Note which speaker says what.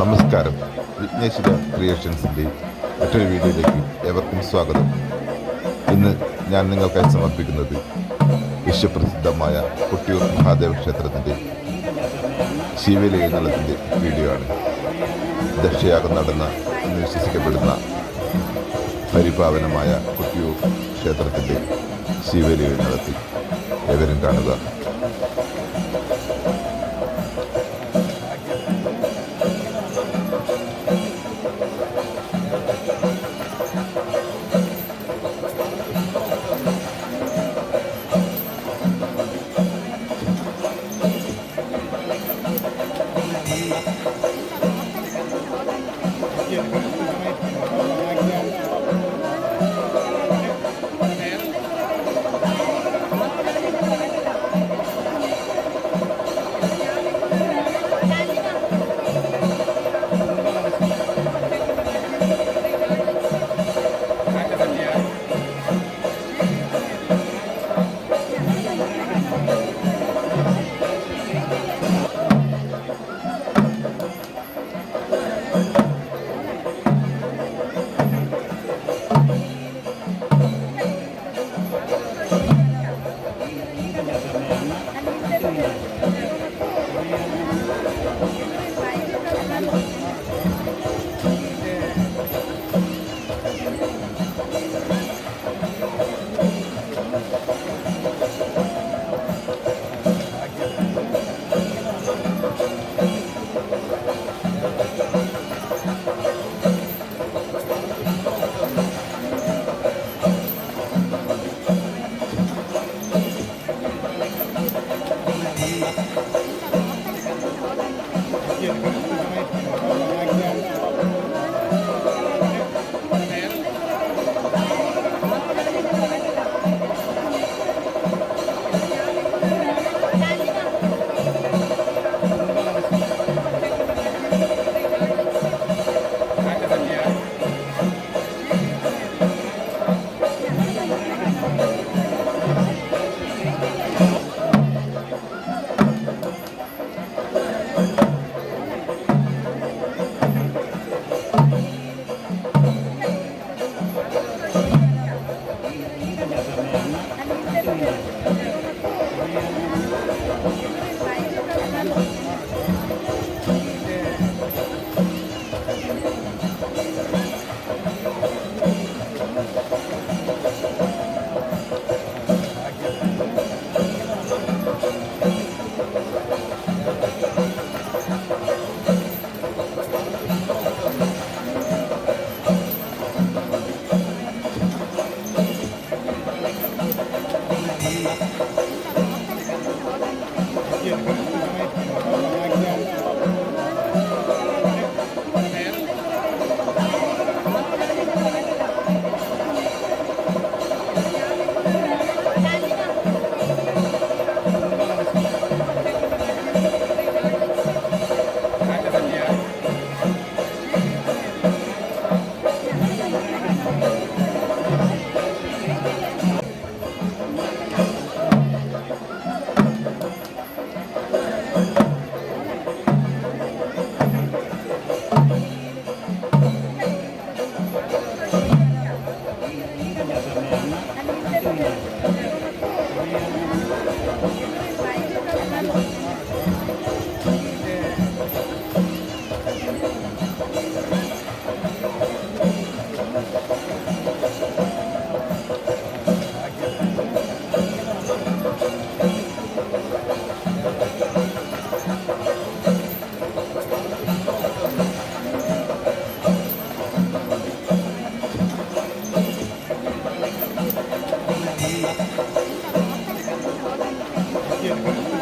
Speaker 1: നമസ്കാരം. വിഘ്നേശ്വര ക്രിയേഷൻസിന്റെ മറ്റൊരു വീഡിയോയിലേക്ക് ഏവർക്കും സ്വാഗതം. ഇന്ന് ഞാൻ നിങ്ങൾക്കായി സമർപ്പിക്കുന്നത് വിശ്വപ്രസിദ്ധമായ കൊട്ടിയൂർ മഹാദേവ ക്ഷേത്രത്തിന്റെ ശിവലേഖനത്തിന്റെ വീഡിയോ ആണ്. ദക്ഷയാഗം നടന്ന എന്ന് വിശ്വസിക്കപ്പെടുന്ന പരിപാവനമായ കൊട്ടിയൂർ ക്ഷേത്രത്തിന്റെ ശിവലി എഴുന്നള്ളത്തിൽ ഏവരും കാണുക. Amen. you. Спасибо. Thank you.